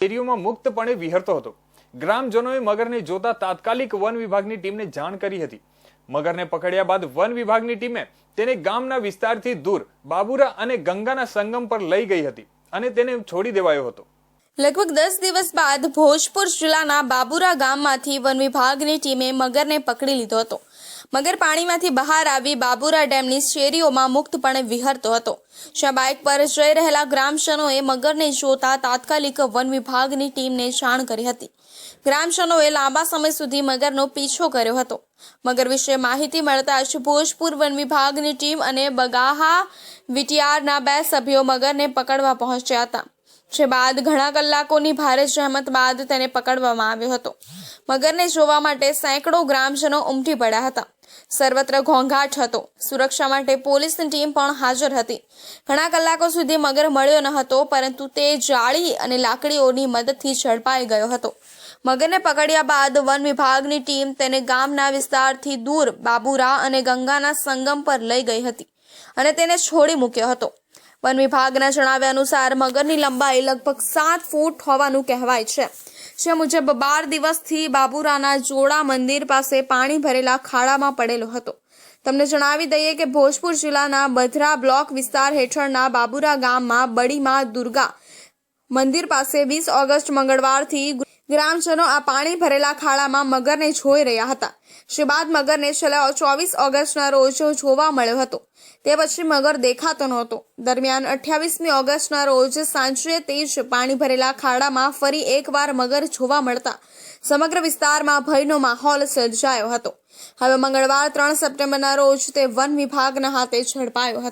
શેરીઓમાં મુક્તપણે વિહરતો હતો. ગ્રામજનોએ મગરને જોતા તાત્કાલિક વન વિભાગની ટીમને જાણ કરી હતી. મગરને પકડ્યા બાદ વન વિભાગની ટીમે તેને ગામના વિસ્તારથી દૂર બાબુરા અને ગંગાના સંગમ પર લઈ ગઈ હતી અને તેને છોડી દેવાયો હતો. લગભગ દસ દિવસ બાદ ભોજપુર જિલ્લાના બાબુરા ગામમાંથી વન વિભાગની ટીમે મગરને પકડી લીધો હતો. મગર પાણીમાંથી બહાર આવી બાબુરા ડેમની શેરીઓમાં મુક્તપણે વિહરતો હતો. જ્યાં બાઇક પર જઈ રહેલા ગ્રામજનોએ મગરને જોતા તાત્કાલિક વન વિભાગની ટીમને જાણ કરી હતી. ગ્રામજનોએ લાંબા સમય સુધી મગરનો પીછો કર્યો હતો. મગર વિશે માહિતી મળતા જ ભોજપુર વન વિભાગની ટીમ અને બગાહા વિટીઆરના બે સભ્યો મગરને પકડવા પહોંચ્યા હતા. જે બાદ ઘણા કલાકોની ભારે જહેમત બાદ તેને પકડવામાં આવ્યો હતો. મગરને જોવા માટે સેંકડો ગ્રામજનો ઉમટી પડ્યા હતા. સર્વત્ર ઘોંઘાટ હતો. સુરક્ષા માટે પોલીસની ટીમ પણ હાજર હતી. ઘણા કલાકો સુધી મગર મળ્યો ન હતો, પરંતુ તે જાળી અને લાકડીઓની મદદથી ઝડપાઈ ગયો હતો. મગરને પકડ્યા બાદ વન વિભાગની ટીમ તેને ગામના વિસ્તારથી દૂર બાબુરા અને ગંગાના સંગમ પર લઈ ગઈ હતી અને તેને છોડી મૂક્યો હતો. વન વિભાગના જણાવ્યા અનુસાર મગરની લંબાઈ લગભગ સાત ફૂટ હોવાનું કહેવાય છે. જે મુજબ બાર દિવસથી બાબુરાના જોડા મંદિર પાસે પાણી ભરેલા ખાડામાં પડેલો હતો. તમને જણાવી દઈએ કે ભોજપુર જિલ્લાના બધરા બ્લોક વિસ્તાર હેઠળના બાબુરા ગામમાં બડીમાં દુર્ગા મંદિર પાસે વીસ ઓગસ્ટ મંગળવારથી ગ્રામજનો આ પાણી ભરેલા ખાડામાં મગરને જોઈ રહ્યા હતા. જે બાદ મગરને છેલ્લા ચોવીસ ઓગસ્ટના રોજ જોવા મળ્યો હતો. તે પછી મગર દેખાતો નહોતો. દરમિયાન અઠ્યાવીસમી ઓગસ્ટના રોજ સાંજે તે જ પાણી ભરેલા ખાડામાં ફરી એકવાર મગર જોવા મળતા સમગ્ર વિસ્તારમાં ભયનો માહોલ સર્જાયો હતો. હવે મંગળવાર ત્રણ સપ્ટેમ્બરના રોજ તે વન વિભાગના હાથે ઝડપાયો હતો.